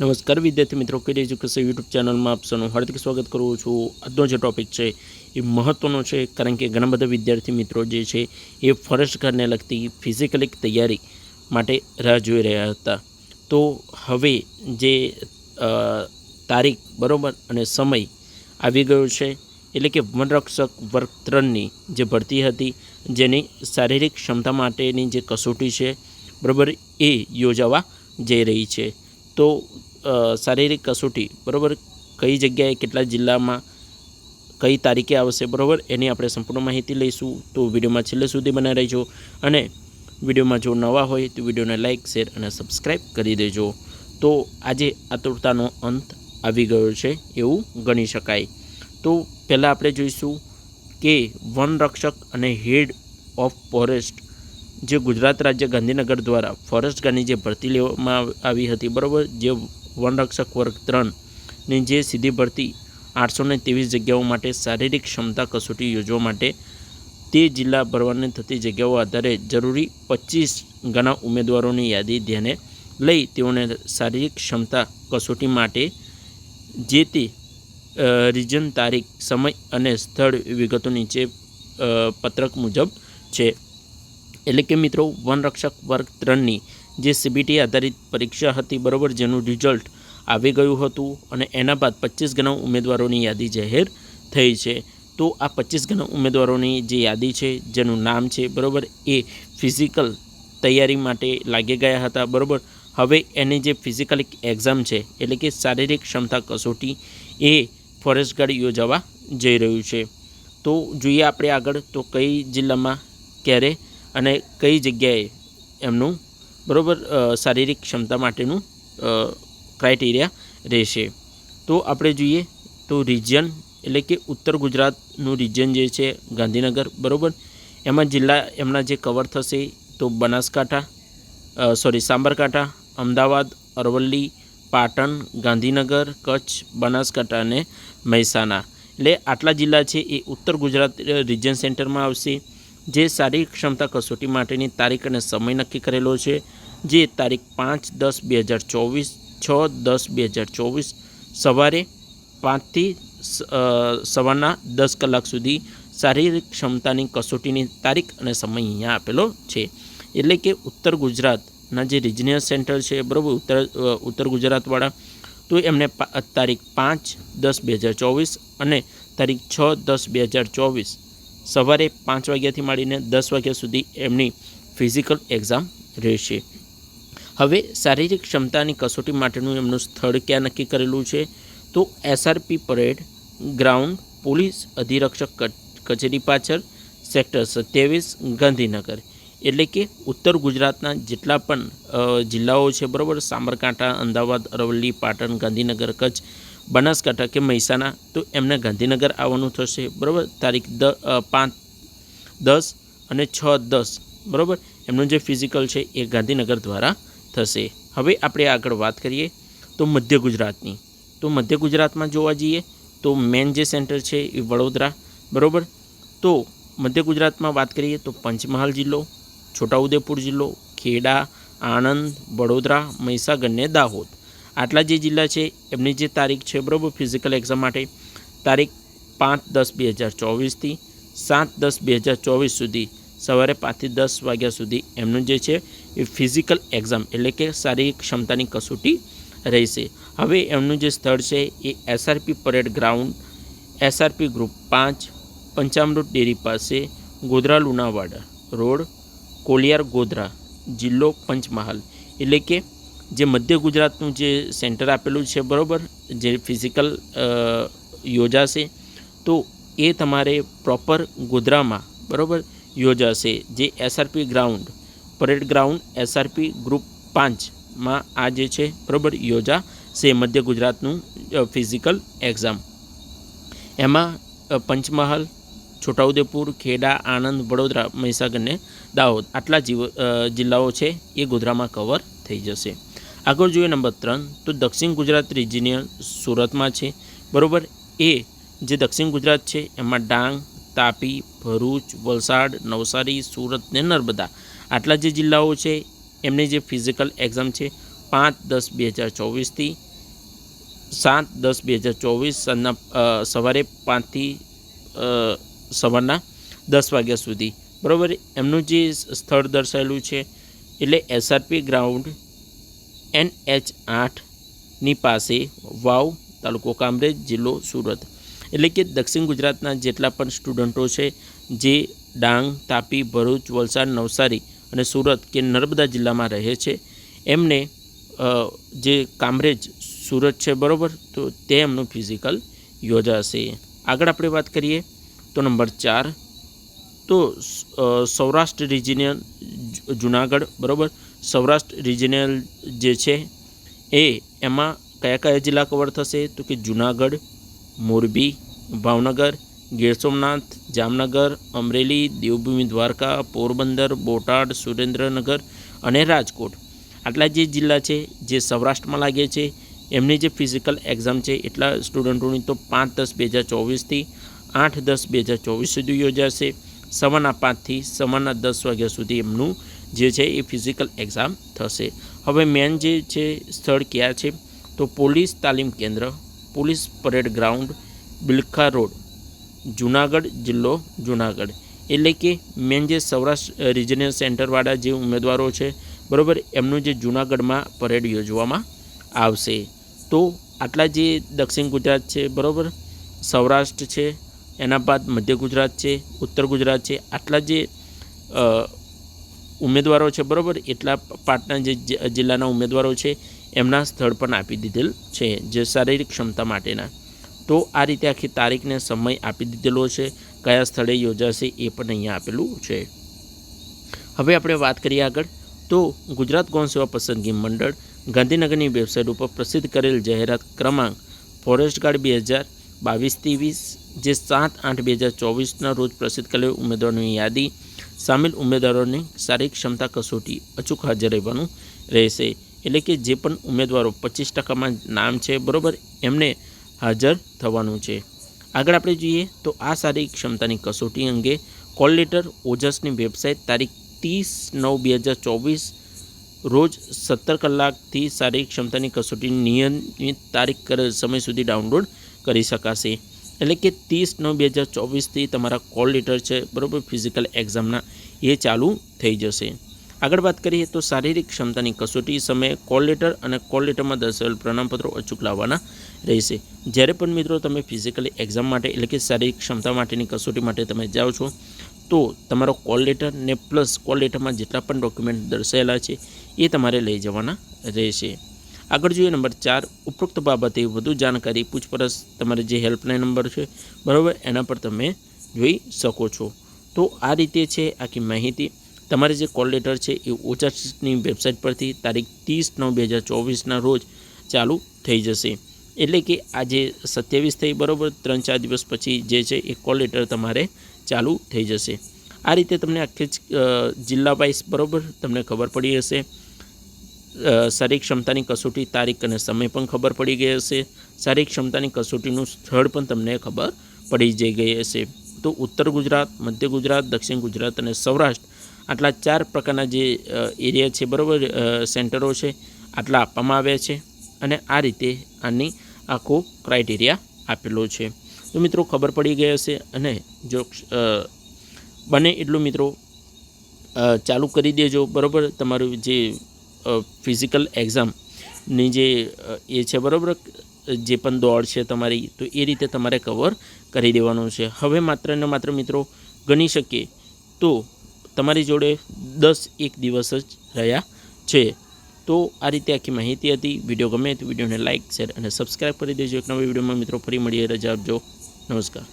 નમસ્કાર વિદ્યાર્થી મિત્રો કરી એજ્યુકેશન યુટ્યુબ ચેનલમાં આપ સૌનું હાર્દિક સ્વાગત કરું છું. આજનો જે ટોપિક છે એ મહત્ત્વનો છે કારણ કે ઘણા બધા વિદ્યાર્થી મિત્રો જે છે એ ફોરેસ્ટ ગાર્ડને લગતી ફિઝિકલી તૈયારી માટે રાહ જોઈ રહ્યા હતા. તો હવે જે તારીખ બરાબર અને સમય આવી ગયો છે, એટલે કે વનરક્ષક વર્ગ ત્રણની જે ભરતી હતી, જેની શારીરિક ક્ષમતા માટેની જે કસોટી છે, બરાબર, એ યોજાવા જઈ રહી છે. તો શારીરિક કસોટી, બરાબર? કઈ જગ્યાએ કેટલા જિલ્લામાં કઈ તારીખે આવશે, બરાબર? એની આપણે સંપૂર્ણ માહિતી લઈશું. તો વિડીયોમાં છેલ્લે સુધી બનાવી રહેજો અને વિડીયોમાં જો નવા હોય તો વિડીયોને લાઇક શેર અને સબસ્ક્રાઈબ કરી દેજો. તો આજે આતુરતાનો અંત આવી ગયો છે, એવું ગણી શકાય. તો પહેલાં આપણે જોઈશું કે વનરક્ષક અને હેડ ઓફ ફોરેસ્ટ, જે ગુજરાત રાજ્ય ગાંધીનગર દ્વારા ફોરેસ્ટ ગાર્ડની જે ભરતી લેવામાં આવી હતી, બરાબર? જે વનરક્ષક વર્ગ ત્રણની જે સીધી ભરતી આઠસો ને ત્રેવીસ જગ્યાઓ માટે શારીરિક ક્ષમતા કસોટી યોજવા માટે તે જિલ્લા ભરવાને થતી જગ્યાઓ આધારે જરૂરી પચીસ ગણા ઉમેદવારોની યાદી ધ્યાને લઈ તેઓને શારીરિક ક્ષમતા કસોટી માટે જે તે રિજન તારીખ, સમય અને સ્થળ વિગતો નીચે પત્રક મુજબ છે. એટલે કે મિત્રો, વનરક્ષક વર્ગ ત્રણની જે સીબીટી આધારિત પરીક્ષા હતી, બરાબર, જેનું રિઝલ્ટ આવી ગયું હતું અને એના બાદ પચીસ ગણા ઉમેદવારોની યાદી જાહેર થઈ છે. તો આ પચીસ ગણા ઉમેદવારોની જે યાદી છે, જેનું નામ છે, બરાબર, એ ફિઝિકલ તૈયારી માટે લાગી ગયા હતા, બરાબર. હવે એની જે ફિઝિકલ એક્ઝામ છે, એટલે કે શારીરિક ક્ષમતા કસોટી, એ ફોરેસ્ટ ગાર્ડ યોજાવા જઈ રહ્યું છે. તો જોઈએ આપણે આગળ, તો કઈ જિલ્લામાં, ક્યારે અને કઈ જગ્યાએ એમનું બરાબર શારીરિક ક્ષમતા માટેનું ક્રાઇટેરિયા રહેશે. તો આપણે જોઈએ તો રિજિયન એટલે કે ઉત્તર ગુજરાતનું રિજિયન જે છે ગાંધીનગર, બરાબર? એમાં જિલ્લા, એમના જે કવર થશે તો બનાસકાંઠા સોરી સાબરકાંઠા, અમદાવાદ, અરવલ્લી, પાટણ, ગાંધીનગર, કચ્છ, બનાસકાંઠા અને મહેસાણા. એટલે આટલા જિલ્લા છે એ ઉત્તર ગુજરાત રિજિયન સેન્ટરમાં આવશે. જે શારીરિક ક્ષમતા કસોટી માટેની તારીખ અને સમય નક્કી કરેલો છે જે તારીખ પાંચ દસ બે હજાર ચોવીસ, છ દસ બે હજાર ચોવીસ, સવારે પાંચથી સવારના દસ કલાક સુધી શારીરિક ક્ષમતાની કસોટીની તારીખ અને સમય અહીંયા આપેલો છે. એટલે કે ઉત્તર ગુજરાતના જે રિજનલ સેન્ટર છે, બરાબર, ઉત્તર ઉત્તર ગુજરાતવાળા, તો એમને તારીખ પાંચ દસ બે હજાર ચોવીસ અને તારીખ છ દસ બે હજાર ચોવીસ, સવારે પાંચ વાગ્યાથી માંડીને દસ વાગ્યા સુધી એમની ફિઝિકલ એક્ઝામ રહેશે. હવે શારીરિક ક્ષમતાની કસોટી માટેનું એમનું સ્થળ ક્યાં નક્કી કરેલું છે? તો એસઆરપી પરેડ, ગ્રાઉન્ડ, પોલીસ અધિરક્ષક કચેરી પાછળ, સેક્ટર સત્યાવીસ, ગાંધીનગર. એટલે કે ઉત્તર ગુજરાતના જેટલા પણ જિલ્લાઓ છે, બરાબર? સાબરકાંઠા, અમદાવાદ, અરવલ્લી, પાટણ, ગાંધીનગર, કચ્છ, બનાસકાંઠા કે મહેસાણા, તો એમને ગાંધીનગર આવવાનું થશે, બરાબર? તારીખ દ પાંચ, દસ અને છ દસ, બરાબર? એમનું જે ફિઝિકલ છે, એ ગાંધીનગર દ્વારા થશે. હવે આપણે આગળ વાત કરીએ તો મધ્ય ગુજરાતની. તો મધ્ય ગુજરાતમાં જોવા જઈએ તો મેન જે સેન્ટર છે એ વડોદરા, બરાબર? તો મધ્ય ગુજરાતમાં વાત કરીએ તો પંચમહાલ જિલ્લો, છોટાઉદેપુર જિલ્લો, ખેડા, આણંદ, વડોદરા, મહીસાગર ને દાહોદ. આટલા જે જિલ્લા છે, એમની જે તારીખ છે, બરાબર? ફિઝિકલ એક્ઝામ માટે. તારીખ પાંચ દસ બે હજાર ચોવીસથી સાત દસ બે હજાર ચોવીસ સુધી, સવારે પાંચથી દસ વાગ્યા સુધી એમનું જે છે ફિઝિકલ એક્ઝામ એટલે કે શારીરિક ક્ષમતાની કસોટી રહેશે. હવે એમનું જે સ્થળ છે એ SRP parade ground SRP group પાંચ, પંચામૃત ડેરી પાસે, ગોધરા લુણાવાડા રોડ, કોલિયાર ગોધરા જિલ્લો પંચમહાલ. એટલે કે જે મધ્ય ગુજરાતનું જે સેન્ટર આપેલું છે, બરાબર? જે ફિઝિકલ યોજાશે. તો એ તમારે પ્રોપર ગોધરામાં, બરાબર? યોજાશે. જે SRP ground parade ground SRP group પાંચમાં આ જે છે, બરાબર યોજાશે મધ્ય ગુજરાતનું ફિઝિકલ એક્ઝામ. એમાં પંચમહાલ, છોટાઉદેપુર, ખેડા, આણંદ, વડોદરા, મહીસાગર ને દાહોદ આટલા જીવ જિલ્લાઓ છે એ ગોધરામાં કવર થઈ જશે. આગળ જોઈએ નંબર ત્રણ તો દક્ષિણ ગુજરાત રિજિયન સુરતમાં છે, બરાબર, એ જે દક્ષિણ ગુજરાત છે એમાં ડાંગ, તાપી, ભરૂચ, વલસાડ, નવસારી, સુરત ને નર્મદા આટલા જે જિલ્લાઓ છે, એમની જે ફિઝિકલ એક્ઝામ છે, પાંચ દસ બે હજાર ચોવીસથી સાત દસ બે હજાર ચોવીસ સાંજના સવારે પાંચથી સવારના દસ વાગ્યા સુધી. બરાબર? એમનું જે સ્થળ દર્શાવેલું છે, એટલે એસઆરપી ગ્રાઉન્ડ એન એચ આઠની પાસે વાવ તાલુકો કામરેજ, જિલ્લો સુરત. એટલે કે દક્ષિણ ગુજરાતના જેટલા પણ સ્ટુડન્ટો છે, જે ડાંગ, તાપી, ભરૂચ, વલસાડ, નવસારી અને સુરત કે નર્મદા જિલ્લામાં રહે છે. એમને જે કામરેજ સુરત છે બરાબર, તો તે એમનું ફિઝિકલ યોજાશે. આગળ આપણે વાત કરીએ તો નંબર ચાર. તો સૌરાષ્ટ્ર રિજિનલ જુનાગઢ, બરાબર? સૌરાષ્ટ્ર રિજિનલ જે છે, એ એમાં કયા કયા જિલ્લા કવર થશે? તો કે જુનાગઢ, મોરબી, ભાવનગર ગીર સોમનાથ, જામનગર, અમરેલી, દેવભૂમિ, દ્વારકા, પોરબંદર, બોટાદ, સુરેન્દ્રનગર અને રાજકોટ. આટલા જે જિલ્લા છે, જે સૌરાષ્ટ્રમાં લાગે છે, એમની જે ફિઝિકલ એક્ઝામ છે, એટલા સ્ટુડન્ટોની તો પાંચ દસ બે હજાર ચોવીસથી આઠ દસ બે હજાર ચોવીસ સુધી યોજાશે. સવારના પાંચથી સવારના દસ વાગ્યા સુધી એમનું જે છે એ ફિઝિકલ એક્ઝામ થશે. હવે મેન જે છે, સ્થળ ક્યાં છે? તો પોલીસ તાલીમ કેન્દ્ર, police parade ground, Bilkha road. Junagadh જિલ્લો જુનાગઢ. એટલે કે મેન જે સૌરાષ્ટ્ર રિજનલ સેન્ટરવાળા જે ઉમેદવારો છે, બરાબર, એમનું જે જુનાગઢમાં પરેડ યોજવામાં આવશે. તો આટલા જે દક્ષિણ ગુજરાત છે, બરાબર, સૌરાષ્ટ્ર છે, એના બાદ મધ્ય ગુજરાત છે, ઉત્તર ગુજરાત છે, આટલા જે ઉમેદવારો છે, બરાબર, એટલા પાટના જે, જિલ્લાના ઉમેદવારો છે, એમના સ્થળ પણ આપી દીધેલ છે, જે શારીરિક ક્ષમતા માટેના. તો આ રીતે આખી તારીખને સમય આપી દીધેલો છે. કયા સ્થળે યોજાશે એ પણ અહીંયા આપેલું છે. હવે આપણે વાત કરીએ આગળ. તો ગુજરાત ગૌણ સેવા પસંદગી મંડળ ગાંધીનગરની વેબસાઇટ ઉપર પ્રસિદ્ધ કરેલ જાહેરાત ક્રમાંક ફોરેસ્ટ ગાર્ડ બે હજાર બાવીસ ત્રેવીસ, જે સાત આઠ બે હજાર ચોવીસના રોજ પ્રસિદ્ધ કરેલ ઉમેદવારોની યાદી, સામેલ ઉમેદવારોની શારીરિક ક્ષમતા કસોટી અચૂક હાજર રહેવાનું રહેશે. એટલે કે જે પણ ઉમેદવારો પચીસ ટકામાં નામ છે, બરાબર? એમને હાજર થવાનું છે. આગળ આપણે જોઈએ તો આ શારીરિક ક્ષમતાની કસોટી અંગે કોલ લેટર ઓજસની વેબસાઇટ તારીખ ત્રીસ નવ બે હજાર ચોવીસ રોજ સત્તર કલાકથી શારીરિક ક્ષમતાની કસોટીની નિયમિત તારીખ સમય સુધી ડાઉનલોડ કરી શકાશે. એટલે કે ત્રીસ નવ બે હજાર ચોવીસથી તમારા કોલ લેટર છે, બરાબર, ફિઝિકલ એક્ઝામના, એ ચાલુ થઈ જશે. આગળ વાત કરીએ તો શારીરિક ક્ષમતાની કસોટી સમયે કોલ લેટર અને કોલ લેટરમાં દર્શાવેલ પ્રમાણપત્રો અચૂક લાવવાના રહેશે. જ્યારે પણ મિત્રો તમે ફિઝિકલી એક્ઝામ માટે એટલે કે શારીરિક ક્ષમતા માટેની કસોટી માટે તમે જાઓ છો, તો તમારો કોલ લેટર ને પ્લસ કોલ લેટરમાં જેટલા પણ ડોક્યુમેન્ટ દર્શાવેલા છે, એ તમારે લઈ જવાના રહેશે. આગળ જોઈએ નંબર ચાર, ઉપરોક્ત બાબતે વધુ જાણકારી પૂછપરછ તમારે જે હેલ્પલાઇન નંબર છે, બરાબર, એના પર તમે જોઈ શકો છો. તો આ રીતે છે આખી માહિતી. તમારે જે કોલ લેટર છે એ ઓચાની વેબસાઇટ પરથી તારીખ ત્રીસ નવ બે હજાર ચોવીસના રોજ ચાલુ થઈ જશે. એટલે કે આજે સત્યાવીસ થઈ બરાબર, ત્રણ ચાર દિવસ પછી જે છે એ કોલ લેટર તમારે ચાલુ થઈ જશે. આ રીતે તમને આખી જિલ્લા વાઇઝ બરાબર તમને ખબર પડી હશે. શારીરિક ક્ષમતાની કસોટી, તારીખ અને સમય પણ ખબર પડી ગઈ હશે. શારીરિક ક્ષમતાની કસોટીનું સ્થળ પણ તમને ખબર પડી જઈ ગઈ હશે. તો ઉત્તર ગુજરાત, મધ્ય ગુજરાત, દક્ષિણ ગુજરાત અને સૌરાષ્ટ્ર આટલા ચાર પ્રકારના જે એરિયા છે, બરાબર સેન્ટરો છે, આટલા આપવામાં આવ્યા છે અને આ રીતે આની આખો ક્રાઇટેરિયા આપેલો છે. તો મિત્રો ખબર પડી ગઈ હશે અને જો બને એટલું મિત્રો ચાલુ કરી દેજો, બરાબર? તમારું જે ફિઝિકલ એક્ઝામની જે એ છે, બરાબર? જે પણ દોડ છે તમારી, તો એ રીતે તમારે કવર કરી દેવાનું છે. હવે માત્ર ને માત્ર મિત્રો ગણી શકીએ તો તમારી જોડે દસ એક દિવસ જ રહ્યા છે. તો આ રીતે આખી માહિતી હતી. વીડિયો ગમે તો વિડીયોને લાઇક શેર અને સબસ્ક્રાઈબ કરી દેજો. એક નવી વિડીયોમાં મિત્રો ફરી મળીએ. રજા આપજો. નમસ્કાર.